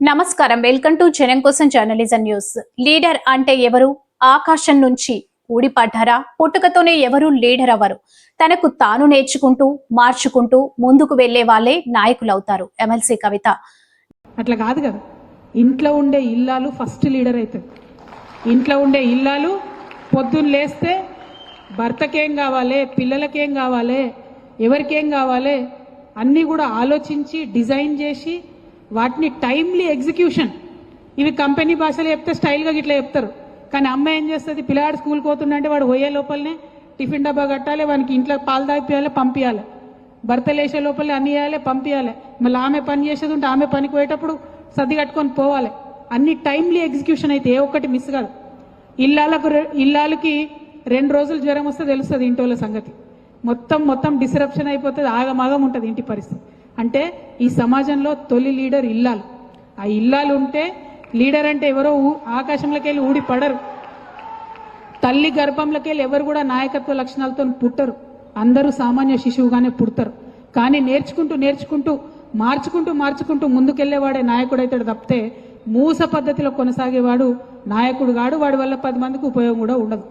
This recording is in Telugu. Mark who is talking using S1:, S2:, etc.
S1: నమస్కారం. వెల్కమ్ టు జనం కోసం జర్నలిజం న్యూస్. లీడర్ అంటే ఎవరు? ఆకాశం నుంచి ఊడిపడ్డారా? పుట్టుకతోనే ఎవరు లీడర్ అవ్వరు? తనకు తాను నేర్చుకుంటూ మార్చుకుంటూ ముందుకు వెళ్ళే వాళ్ళే నాయకులవుతారు. ఎమ్మెల్సీ కవిత.
S2: అట్లా కాదు కదా. ఇంట్లో ఉండే ఇల్లాలు ఫస్ట్ లీడర్ అవుతుంది ఇంట్లో ఉండే ఇల్లాలు పొద్దున్న లేస్తే భర్తకేం కావాలి పిల్లలకేం కావాలి ఎవరికేం కావాలి అన్నీ కూడా ఆలోచించి డిజైన్ చేసి వాటిని టైమ్లీ ఎగ్జిక్యూషన్ ఇవి కంపెనీ భాషలో చెప్తే స్టైల్గా ఇట్లా చెప్తారు. కానీ అమ్మాయి ఏం చేస్తుంది? పిల్లాడు స్కూల్కి పోతుందంటే వాడు పోయే లోపలనే టిఫిన్ డబ్బా కట్టాలి వానికి ఇంట్లో పాలు తాగిపియాలి పంపించాలి భర్త లేచే లోపల అన్ని చేయాలి పంపించాలి మళ్ళీ ఆమె పని చేసేది ఉంటే ఆమె పనికి పోయేటప్పుడు సర్ది కట్టుకొని పోవాలి. అన్ని టైమ్లీ ఎగ్జిక్యూషన్ అయితే ఏ ఒక్కటి మిస్ కాదు. ఇల్లాలకు రె- ఇల్లాలకి రెండు రోజులు జ్వరం వస్తే తెలుస్తుంది ఇంటి వాళ్ళ సంగతి. మొత్తం మొత్తం డిసరప్షన్ అయిపోతుంది ఆగమాగం ఉంటుంది ఇంటి పరిస్థితి. అంటే ఈ సమాజంలో తొలి లీడర్ ఇల్లాలు. ఆ ఇల్లాలు ఉంటే లీడర్ అంటే ఎవరో ఊ- ఆకాశంలోకి వెళ్ళి ఊడి పడరు. తల్లి గర్భంలోకి వెళ్ళి ఎవరు కూడా నాయకత్వ లక్షణాలతో పుట్టరు. అందరూ సామాన్య శిశువుగానే పుడతారు. కానీ నేర్చుకుంటూ నేర్చుకుంటూ మార్చుకుంటూ మార్చుకుంటూ ముందుకెళ్ళేవాడే నాయకుడు అవుతాడు తప్పితే మూస పద్ధతిలో కొనసాగేవాడు నాయకుడు కాడు. వాడి వల్ల పది మందికి ఉపయోగం కూడా ఉండదు.